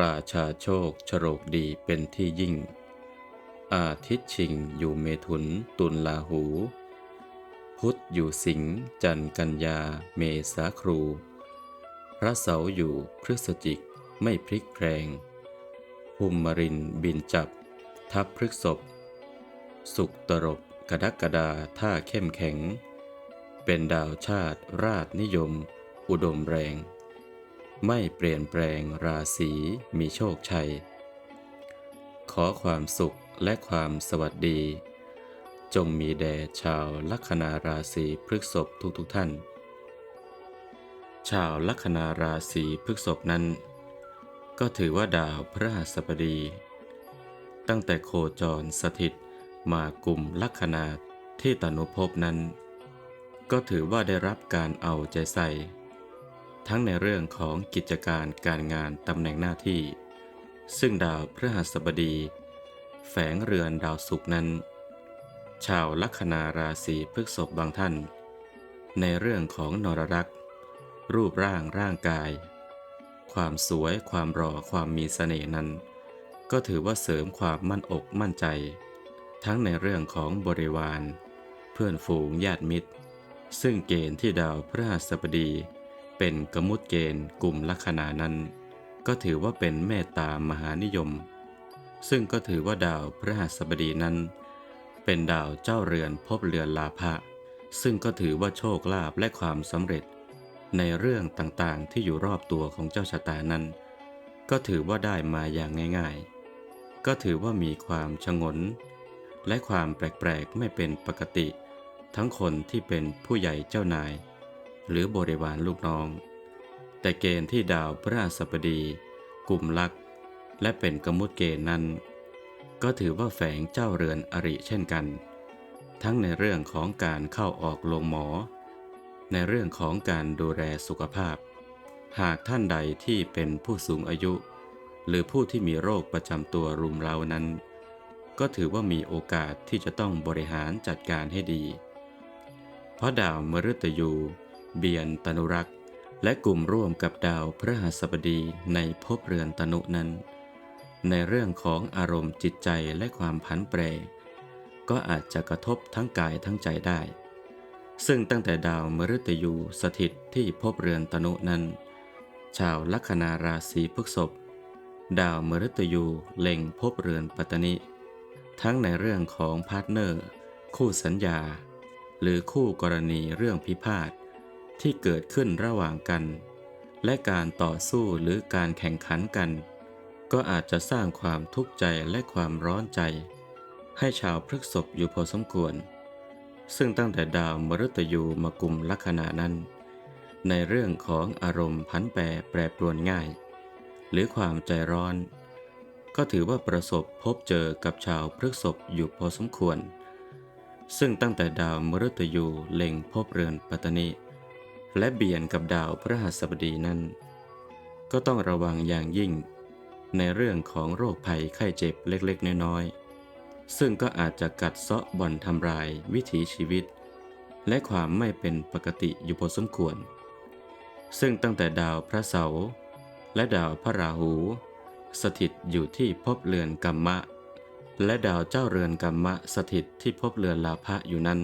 ราชาโชคโฉรกดีเป็นที่ยิ่ง อาทิตย์ชิงอยู่เมถุนตุลลาหู พุธอยู่สิงห์จันกันยาเมษาครู พระเสาอยู่พฤศจิกไม่พลิกแพลงภูมิมรินบินจับ ทับพฤกษบสุกตรบกระดักกระดาท่าเข้มแข็ง เป็นดาวชาติราชนิยม อุดมแรง ไม่เปลี่ยนแปลงราศีมีโชคชัย ขอความสุขและความสวัสดี จงมีแด่ชาวลัคนาราศีพฤษภทุกๆทท่าน ชาวลัคนาราศีพฤษภนั้น ก็ถือว่าดาวพระหัสบดี ตั้งแต่โคจรสถิตมากลุ่มลัคนาที่ตนุภพนั้น ก็ถือว่าได้รับการเอาใจใส่ ทั้งในเรื่องของกิจการการงานตำแหน่งหน้าที่ ซึ่งดาวพฤหัสบดี แฝงเรือนดาวศุกร์นั้น ชาวลัคนาราศีพฤษภบางท่าน ในเรื่องของนรรักษ์รูปร่างร่างกาย ความสวยความรอความมีเสน่ห์นั้น ก็ถือว่าเสริมความมั่นอกมั่นใจ ทั้งในเรื่องของบริวาร เพื่อนฝูงญาติมิตร ซึ่งเกณฑ์ที่ดาวพฤหัสบดี เป็นกมุตเกณฑ์กลุ่มลัคนานั้น ก็ถือว่าเป็นเมตตามหานิยม ซึ่งก็ถือว่าดาวพฤหัสบดีนั้น เป็นดาวเจ้าเรือนพบเรือนลาภะซึ่งก็ถือว่าโชคลาภและความสำเร็จ ในเรื่องต่างๆที่อยู่รอบตัวของเจ้าชะตานั้น ก็ถือว่าได้มาอย่างง่ายๆ ก็ถือว่ามีความชงน และความแปลกๆไม่เป็นปกติ ทั้งคนที่เป็นผู้ใหญ่เจ้านาย หรือบริวารลูกน้อง แต่เกณฑ์ที่ดาวพระราชบดี กลุ่มลักษ์และเป็นกมุตเกณฑ์นั้น ก็ถือว่าแฝงเจ้าเรือนอริเช่นกัน ทั้งในเรื่องของการเข้าออกโรงหมอ ในเรื่องของการดูแลสุขภาพ หากท่านใดที่เป็นผู้สูงอายุ หรือผู้ที่มีโรคประจำตัวรุมเร้านั้น ก็ถือว่ามีโอกาสที่จะต้องบริหารจัดการให้ดี เพราะดาวมฤตยู เบียนตนุรักษ์ และกลุ่มร่วมกับดาวพฤหัสบดีในภพเรือนตนุนั้น ในเรื่องของอารมณ์จิตใจและความผันแปร ก็อาจจะกระทบทั้งกายทั้งใจได้ ซึ่งตั้งแต่ดาวมฤตยูสถิตที่ภพเรือนตนุนั้น ชาวลัคนาราศีพฤษภดาวมฤตยูเล็งภพเรือนปัตตนิ ทั้งในเรื่องของพาร์ทเนอร์ คู่สัญญา หรือคู่กรณีเรื่องพิพาท ที่เกิดขึ้นระหว่างกัน และการต่อสู้หรือการแข่งขันกัน ก็อาจจะสร้างความทุกข์ใจและความร้อนใจ ให้ชาวพฤกษบอยู่พอสมควร ซึ่งตั้งแต่ดาวมฤตยูมากุมลัคนานั้น ในเรื่องของอารมณ์พันแปรแปรปรวนง่าย หรือความใจร้อน ก็ถือว่าประสบพบเจอกับชาวพฤกษบอยู่พอสมควรซึ่งตั้งแต่ดาวมฤตยูเล็งพบเรือนปัตตนิ และเบียนกับดาวพระหัสบดีนั้น ก็ต้องระวังอย่างยิ่งในเรื่องของโรคภัยไข้เจ็บเล็กๆ น้อยๆ ซึ่งก็อาจจะกัดเซาะบ่อนทำลายวิถีชีวิต และความไม่เป็นปกติอยู่พอสมควร ซึ่งตั้งแต่ดาวพระเสาร์และดาวพระราหู สถิตอยู่ที่ภพเรือนกัมมะ และดาวเจ้าเรือนกัมมะสถิตที่ภพเรือนลาภะอยู่นั้น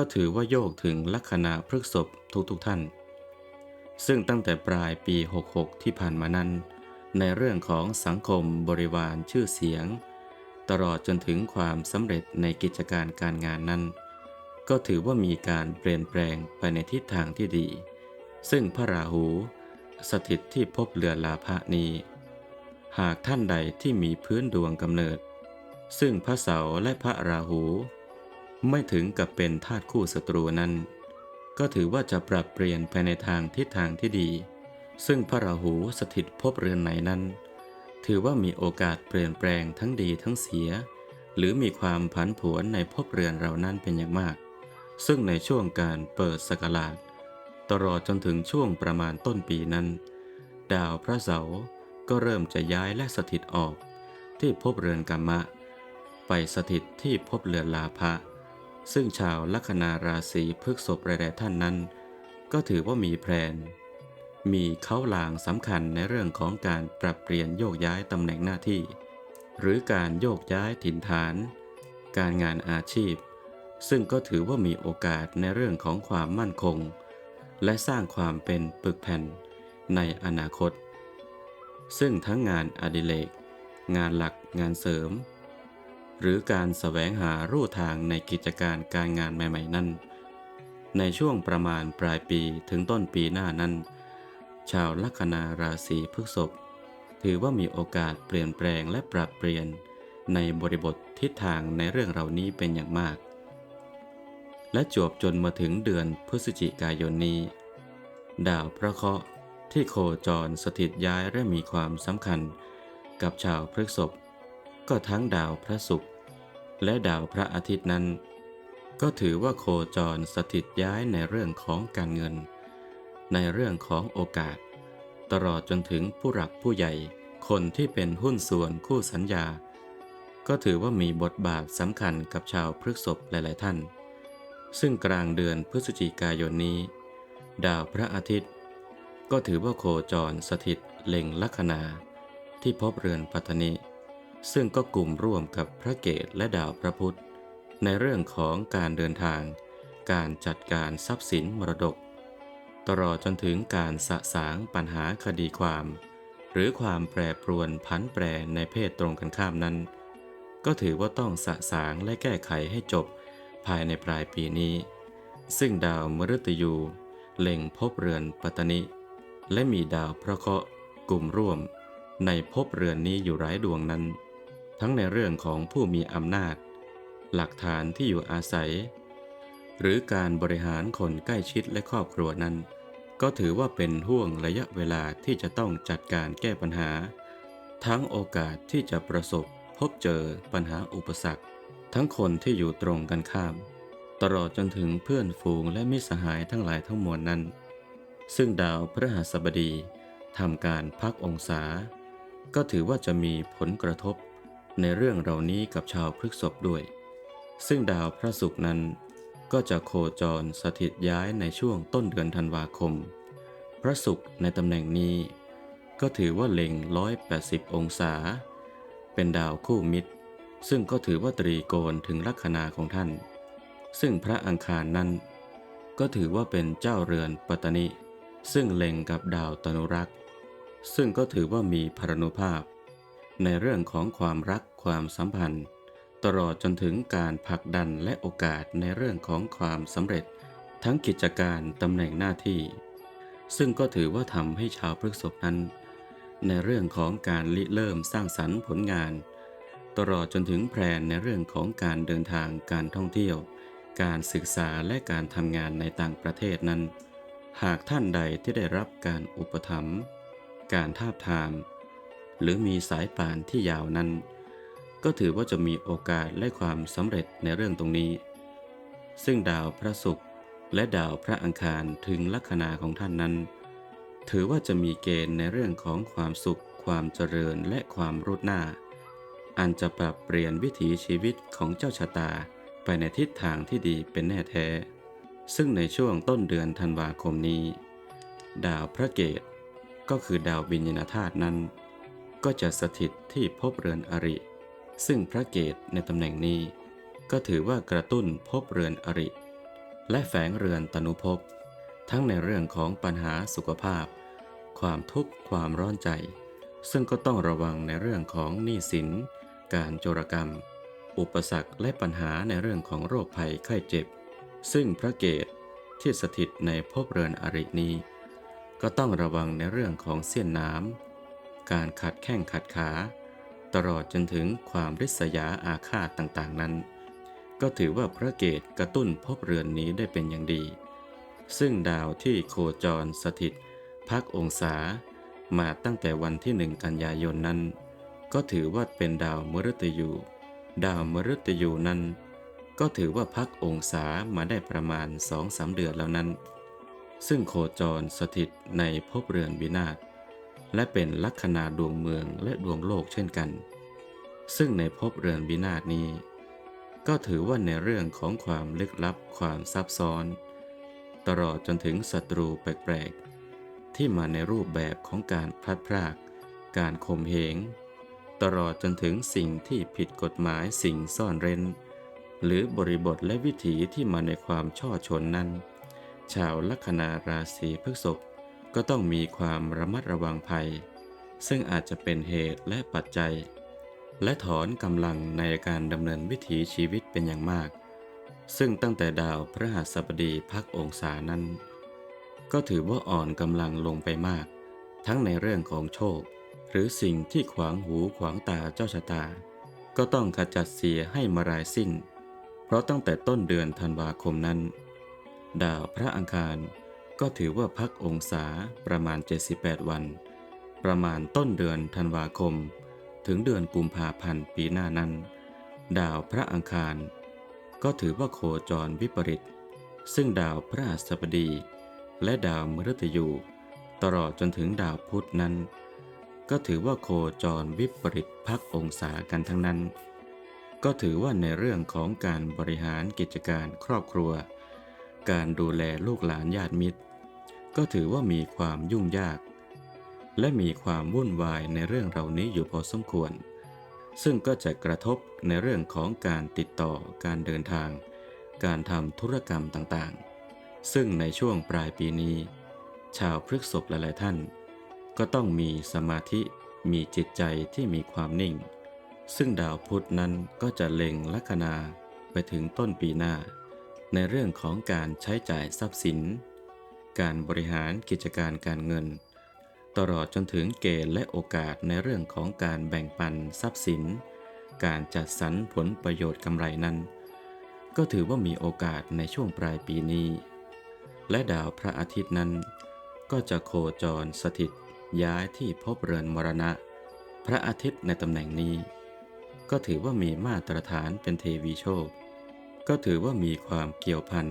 ก็ถือว่าโยกถึงลัคนาพฤกษบทุกๆทท่าน ซึ่งตั้งแต่ปลายปี 66 ที่ผ่านมานั้น ในเรื่องของสังคมบริวารชื่อเสียง ตลอดจนถึงความสำเร็จในกิจการการงานนั้น ก็ถือว่ามีการเปลี่ยนแปลงไปในทิศทางที่ดี ซึ่งพระราหู สถิตที่พบเรือลาภะนี้ หากท่านใดที่มีพื้นดวงกำเนิด ซึ่งพระเสาร์และพระราหู ไม่ถึงกับเป็นธาตุคู่ศัตรูนั้น ก็ถือว่าจะปรับเปลี่ยนไปในทางทิศทางที่ดี ซึ่งพระราหูสถิตภพเรือนไหนนั้น ถือว่ามีโอกาสเปลี่ยนแปลงทั้งดีทั้งเสีย หรือมีความผันผวนในภพเรือนเรานั้นเป็นอย่างมาก ซึ่งในช่วงการเปิดสกราชตลอดจนถึงช่วงประมาณต้นปีนั้น ดาวพระเสาร์ก็เริ่มจะย้ายและสถิตออก ที่ภพเรือนกรรมะ ไปสถิตที่ภพเรือนลาภะ ซึ่งชาวลัคนาราศีพฤกษบรายๆท่านนั้น ก็ถือว่ามีแพลน มีเขาลางสำคัญในเรื่องของการปรับเปลี่ยนโยกย้ายตำแหน่งหน้าที่ หรือการโยกย้ายถิ่นฐาน การงานอาชีพ ซึ่งก็ถือว่ามีโอกาสในเรื่องของความมั่นคง และสร้างความเป็นปึกแผ่นในอนาคต ซึ่งทั้งงานอดิเรกงานหลักงานเสริม หรือการแสวงหารูทางในกิจการการงานใหม่ ๆ นั้น ในช่วงประมาณปลายปีถึงต้นปีหน้านั้น ชาวลัคนาราศีพฤษภถือว่ามีโอกาสเปลี่ยนแปลงและปรับเปลี่ยน ในบริบททิศทางในเรื่องเหล่านี้เป็นอย่างมาก และจวบจนมาถึงเดือนพฤศจิกายนนี้ ดาวพระเคราะห์ที่โคจรสถิตย้ายและมีความสำคัญ กับชาวพฤษภ ก็ทั้งดาวพระศุกร์และดาวพระอาทิตย์นั้น ก็ถือว่าโคจรสถิตย้ายในเรื่องของการเงิน ในเรื่องของโอกาส ตลอดจนถึงผู้หลักผู้ใหญ่คนที่เป็นหุ้นส่วนคู่สัญญา ก็ถือว่ามีบทบาทสำคัญกับชาวพฤกษภหลาย ๆ ท่าน ซึ่งกลางเดือนพฤศจิกายนนี้ ดาวพระอาทิตย์ ก็ถือว่าโคจรสถิตเล็งลัคนาที่พบเรือนปัตตนิ ซึ่งก็กลุ่มร่วมกับพระเกตและดาวพระพุธ ในเรื่องของการเดินทาง การจัดการทรัพย์สินมรดก ตลอดจนถึงการสะสางปัญหาคดีความ หรือความแปรปรวนผันแปรในเพศตรงกันข้ามนั้น ก็ถือว่าต้องสะสางและแก้ไขให้จบภายในปลายปีนี้ ซึ่งดาวมฤตยูเล็งพบเรือนปัตตนิ และมีดาวพระเคราะห์กลุ่มร่วมในภพเรือนนี้อยู่หลายดวงนั้น ทั้งในเรื่องของผู้มีอำนาจ หลักฐานที่อยู่อาศัย หรือการบริหารคนใกล้ชิดและครอบครัวนั้น ก็ถือว่าเป็นห่วงระยะเวลาที่จะต้องจัดการแก้ปัญหา ทั้งโอกาสที่จะประสบพบเจอปัญหาอุปสรรค ทั้งคนที่อยู่ตรงกันข้าม ตลอดจนถึงเพื่อนฝูงและมิสหายทั้งหลายทั้งมวลนั้น ซึ่งดาวพฤหัสบดีทำการพักองศา ก็ถือว่าจะมีผลกระทบ ในเรื่องเหล่านี้กับชาวพฤกษภด้วย ซึ่งดาวพระศุกร์นั้นก็จะโคจรสถิตย้ายในช่วงต้นเดือนธันวาคม พระศุกร์ในตำแหน่งนี้ ก็ถือว่าเล็ง 180 องศา เป็นดาวคู่มิตร ซึ่งก็ถือว่าตรีโกณถึงลัคนาของท่าน ซึ่งพระอังคารนั้น ก็ถือว่าเป็นเจ้าเรือนปัตตนิ ซึ่งเล็งกับดาวตนุรักษ์ ซึ่งก็ถือว่ามีพรณุภาพ ในเรื่องของความรัก ความสัมพันธ์ ตลอดจนถึงการผลักดันและโอกาสในเรื่องของความสำเร็จ ทั้งกิจการตำแหน่งหน้าที่ ซึ่งก็ถือว่าทำให้ชาวพฤษภนั้น ในเรื่องของการริเริ่มสร้างสรรค์ผลงาน ตลอดจนถึงแผนในเรื่องของการเดินทางการท่องเที่ยว การศึกษาและการทำงานในต่างประเทศนั้น หากท่านใดที่ได้รับการอุปถัมภ์การทาบทาม หรือมีสายป่านที่ยาวนั้น ก็ถือว่าจะมีโอกาสและความสำเร็จในเรื่องตรงนี้ ซึ่งดาวพระศุกร์และดาวพระอังคารถึงลัคนาของท่านนั้น ถือว่าจะมีเกณฑ์ในเรื่องของความสุข ความเจริญและความรุดหน้า อันจะปรับเปลี่ยนวิถีชีวิตของเจ้าชะตาไปในทิศทางที่ดีเป็นแน่แท้ ซึ่งในช่วงต้นเดือนธันวาคมนี้ ดาวพระเกตก็คือดาววิญญาณธาตุนั้น ก็จะสถิตที่ภพเรือนอริ ซึ่งพระเกตในตำแหน่งนี้ ก็ถือว่ากระตุ้นภพเรือนอริ และแฝงเรือนตนุภพ ทั้งในเรื่องของปัญหาสุขภาพ ความทุกข์ความร้อนใจ ซึ่งก็ต้องระวังในเรื่องของหนี้สิน การโจรกรรม อุปสรรคและปัญหาในเรื่องของโรคภัยไข้เจ็บ ซึ่งพระเกตที่สถิตในภพเรือนอรินี้ ก็ต้องระวังในเรื่องของเสี้ยนน้ำการขัดแข้งขัดขา ตลอดจนถึงความริษยาอาฆาตต่างๆนั้น ก็ถือว่าพระเกตกระตุ้นภพเรือนนี้ได้เป็นอย่างดี ซึ่งดาวที่โคจรสถิต พักองศามาตั้งแต่วันที่หนึ่งกันยายนนั้น ก็ถือว่าเป็นดาวมฤตยู ดาวมฤตยูนั้น ก็ถือว่าพักองศามาได้ประมาณสองสามเดือนแล้วนั้น ซึ่งโคจรสถิตในภพเรือนวินาศ และเป็นลัคนาดวงเมืองและดวงโลกเช่นกัน ซึ่งในภพเรือนวินาศนี้ ก็ถือว่าในเรื่องของความลึกลับความซับซ้อน ตลอดจนถึงศัตรูแปลกๆ ที่มาในรูปแบบของการพลัดพราก การข่มเหง ตลอดจนถึงสิ่งที่ผิดกฎหมายสิ่งซ่อนเร้น หรือบริบทและวิถีที่มาในความช่อชนนั้น ชาวลัคนาราศีพฤษภ ก็ต้องมีความระมัดระวังภัย ซึ่งอาจจะเป็นเหตุและปัจจัย และถอนกำลังในการดำเนินวิถีชีวิตเป็นอย่างมาก ซึ่งตั้งแต่ดาวพระหัสบดีพักองศานั้น ก็ถือว่าอ่อนกำลังลงไปมาก ทั้งในเรื่องของโชค หรือสิ่งที่ขวางหูขวางตาเจ้าชะตา ก็ต้องขจัดเสียให้มารายสิ้น เพราะตั้งแต่ต้นเดือนธันวาคมนั้น ดาวพระอังคาร ก็ถือว่าพักองศาประมาณ 78 วัน ประมาณต้นเดือนธันวาคม ถึงเดือนกุมภาพันธ์ปีหน้านั้น ดาวพระอังคาร ก็ถือว่าโคจรวิปริต ซึ่งดาวพระหัสบดี และดาวมฤตยูตลอดจนถึงดาวพุธนั้น ก็ถือว่าโคจรวิปริตพักองศากันทั้งนั้น ก็ถือว่าในเรื่องของการบริหารกิจการครอบครัว การดูแลลูกหลานญาติมิตร ก็ถือว่ามีความยุ่งยาก และมีความวุ่นวายในเรื่องเหล่านี้อยู่พอสมควร ซึ่งก็จะกระทบในเรื่องของการติดต่อการเดินทาง การทำธุรกรรมต่างๆ ซึ่งในช่วงปลายปีนี้ ชาวพฤกษภหลายๆท่าน ก็ต้องมีสมาธิมีจิตใจที่มีความนิ่ง ซึ่งดาวพุธนั้นก็จะเล็งลัคนาไปถึงต้นปีหน้า ในเรื่องของการใช้จ่ายทรัพย์สิน การบริหารกิจการการเงิน ตลอดจนถึงเกณฑ์และโอกาสในเรื่องของการแบ่งปันทรัพย์สิน การจัดสรรผลประโยชน์กำไรนั้น ก็ถือว่ามีโอกาสในช่วงปลายปีนี้ และดาวพระอาทิตย์นั้น ก็จะโคจรสถิตย้ายที่ภพเรือนมรณะ พระอาทิตย์ในตำแหน่งนี้ ก็ถือว่ามีมาตรฐานเป็นเทวีโชค ก็ถือว่ามีความเกี่ยวพัน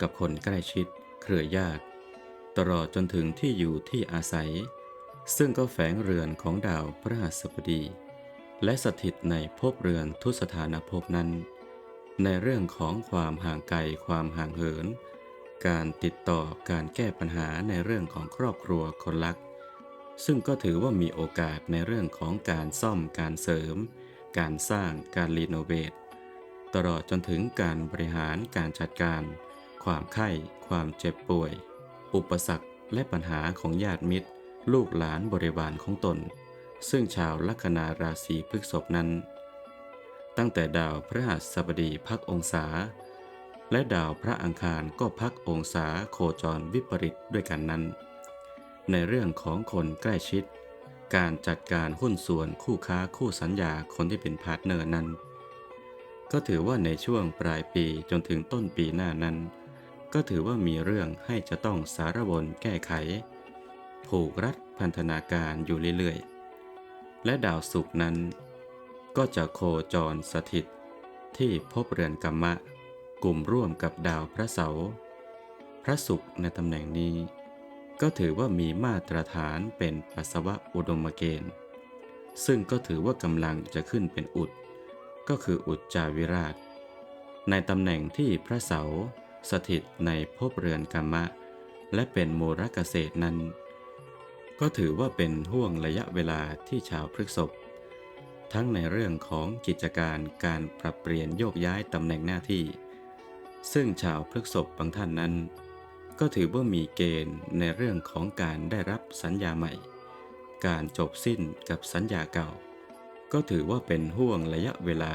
กับคนใกล้ชิด เครือญาติ ตลอดจนถึงที่อยู่ที่อาศัย ซึ่งก็แฝงเรือนของดาวพระหัสบดี และสถิตในภพเรือนทุสถานภพนั้น ในเรื่องของความห่างไกลความห่างเหิน การติดต่อการแก้ปัญหาในเรื่องของครอบครัวคนรัก ซึ่งก็ถือว่ามีโอกาสในเรื่องของการซ่อมการเสริม การสร้างการรีโนเวทตลอดจนถึงการบริหารการจัดการ ความไข้ ความเจ็บป่วย อุปสรรคและปัญหาของญาติมิตร ลูกหลานบริวารของตน ซึ่งชาวลัคนาราศีพฤษภนั้น ตั้งแต่ดาวพฤหัสบดีพักองศา และดาวพระอังคารก็พักองศาโคจรวิปริตด้วยกันนั้น ในเรื่องของคนใกล้ชิด การจัดการหุ้นส่วนคู่ค้าคู่สัญญาคนที่เป็นพาร์ทเนอร์นั้น ก็ถือว่าในช่วงปลายปีจนถึงต้นปีหน้านั้น ก็ถือว่ามีเรื่องให้จะต้องสารวนแก้ไข ผูกรัดพันธนาการอยู่เรื่อยๆ และดาวศุกร์นั้น ก็จะโคจรสถิต ที่ภพเรือนกรรมะ กลุ่มร่วมกับดาวพระเสาร์พระศุกร์ในตำแหน่งนี้ ก็ถือว่ามีมาตรฐานเป็นปัสสาวะอุดมเกณฑ์ ซึ่งก็ถือว่ากำลังจะขึ้นเป็นอุด ก็คืออุดจาวิราช ในตำแหน่งที่พระเสาร์ สถิตในภพเรือนกรรมะ และเป็นโมรเกษตรนั้น ก็ถือว่าเป็นห่วงระยะเวลาที่ชาวพฤกษภทั้งในเรื่องของกิจการการปรับเปลี่ยนโยกย้ายตำแหน่งหน้าที่ ซึ่งชาวพฤกษภบางท่านนั้น ก็ถือว่ามีเกณฑ์ในเรื่องของการได้รับสัญญาใหม่ การจบสิ้นกับสัญญาเก่า ก็ถือว่าเป็นห่วงระยะเวลา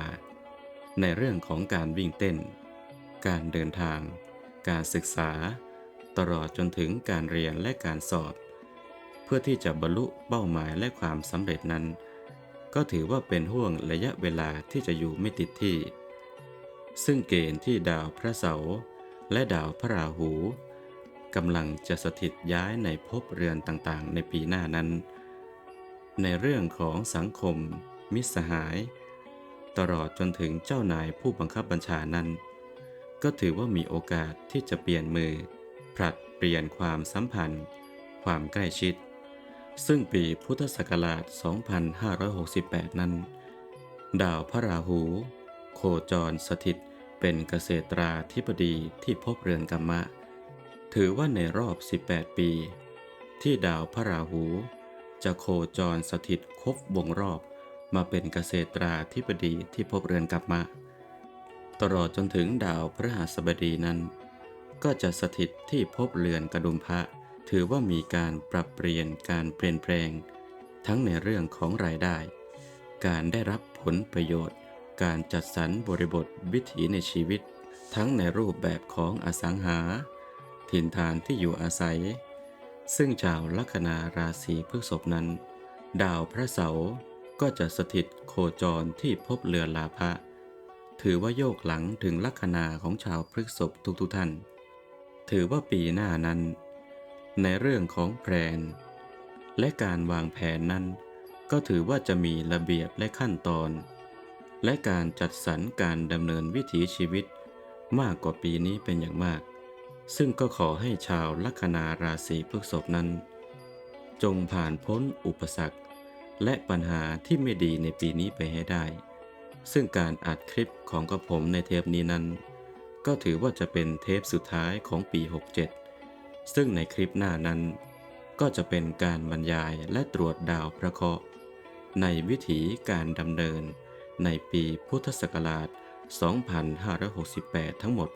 ในเรื่องของการวิ่งเต้น การเดินทาง การศึกษา ตลอดจนถึงการเรียนและการสอบ เพื่อที่จะบรรลุเป้าหมายและความสำเร็จนั้น ก็ถือว่าเป็นห่วงระยะเวลาที่จะอยู่ไม่ติดที่ ซึ่งเกณฑ์ที่ดาวพระเสาร์และดาวพระราหูกำลังจะสถิตย้ายในภพเรือนต่างๆ ในปีหน้านั้น ในเรื่องของสังคม มิสหาย ตลอดจนถึงเจ้านายผู้บังคับบัญชานั้น ก็ถือว่ามีโอกาสที่จะเปลี่ยนมือ ผลัดเปลี่ยนความสัมพันธ์ ความใกล้ชิด ซึ่งปีพุทธศักราช 2568 นั้น ดาวพระราหู โคจรสถิตเป็นเกษตราธิบดีที่พบเรือนกรรมะ ถือว่าในรอบ 18 ปี ที่ดาวพระราหู จะโคจรสถิตครบวงรอบมาเป็นเกษตราธิบดีที่พบเรือนกลับมา ตลอดจนถึงดาวพฤหัสบดีนั้น ก็จะสถิตที่พบเรือนกระดุมพระ ถือว่ามีการปรับเปลี่ยนการเปลี่ยนแปลง ทั้งในเรื่องของรายได้ การได้รับผลประโยชน์ การจัดสรรบริบทวิถีในชีวิต ทั้งในรูปแบบของอสังหา ถิ่นฐานที่อยู่อาศัย ซึ่งชาวลัคนาราศีพฤษภนั้น ดาวพระเสาร์ก็จะสถิตโคจรที่พบเรือนลาภะ ถือว่าโยกหลังถึงลัคนาของชาวพฤกษภทุกๆท่าน ถือว่าปีหน้านั้น ในเรื่องของแผน และการวางแผนนั้น ก็ถือว่าจะมีระเบียบและขั้นตอน และการจัดสรรการดำเนินวิถีชีวิต มากกว่าปีนี้เป็นอย่างมาก ซึ่งก็ขอให้ชาวลัคนาราศีพฤกษภนั้น จงผ่านพ้นอุปสรรค และปัญหาที่ไม่ดีในปีนี้ไปให้ได้ ซึ่งการอัดคลิปของกระผมในเทปนี้นั้น ก็ถือว่าจะเป็นเทปสุดท้ายของปี 67 ซึ่งในคลิปหน้านั้น ก็จะเป็นการบรรยายและตรวจดาวพระเคราะห์ในวิถีการดำเนิน ในปีพุทธศักราช 2568 ทั้งหมด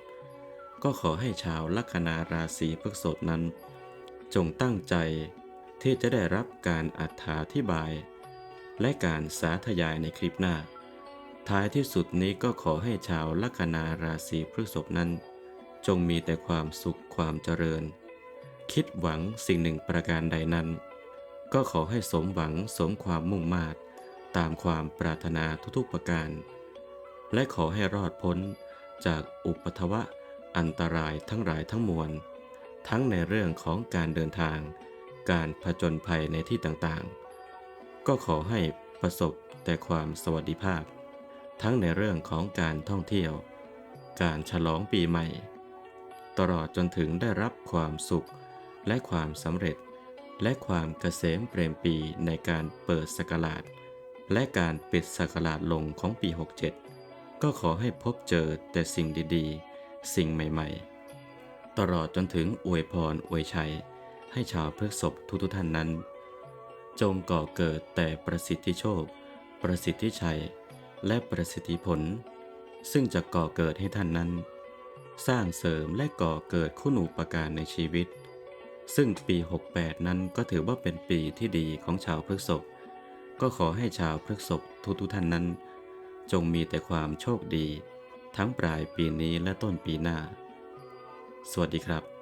ก็ขอให้ชาวลัคนาราศีพฤษภนั้น จงตั้งใจที่จะได้รับการอธิบาย และการสาธยายในคลิปหน้า ท้ายที่สุดนี้ก็ขอให้ชาวลัคนาราศีพฤษภนั้น จงมีแต่ความสุขความเจริญ คิดหวังสิ่งหนึ่งประการใดนั้น ก็ขอให้สมหวังสมความมุ่งมา่ตามความปรารถนาทุกๆประการ และขอให้รอดพ้นจากอุปทวะอันตรายทั้งหลายทั้งมวล ทั้งในเรื่องของการเดินทาง การผจญภัยในที่ต่างๆ ก็ขอให้ประสบแต่ความสวัสดิภาพ ทั้งในเรื่องของการท่องเที่ยว การฉลองปีใหม่ ตลอดจนถึงได้รับความสุข และความสำเร็จ และความเกษมเปรมปีในการเปิดสกราชและการปิดสกราชลงของปี 67 ก็ขอให้พบเจอแต่สิ่งดีๆ สิ่งใหม่ๆ ตลอดจนถึงอวยพรอวยชัย ให้ชาวพฤกษภทุกๆท่านนั้น จงก่อเกิดแต่ประสิทธิโชค ประสิทธิชัย และประสิทธิผล ซึ่งจะก่อเกิดให้ท่านนั้น สร้างเสริมและก่อเกิดคุณูปการในชีวิต ซึ่งปี 68 นั้นก็ถือว่าเป็นปีที่ดีของชาวพฤกษภก็ขอให้ชาวพฤกษภทุกๆท่านนั้น จงมีแต่ความโชคดี ทั้งปลายปีนี้และต้นปีหน้า สวัสดีครับ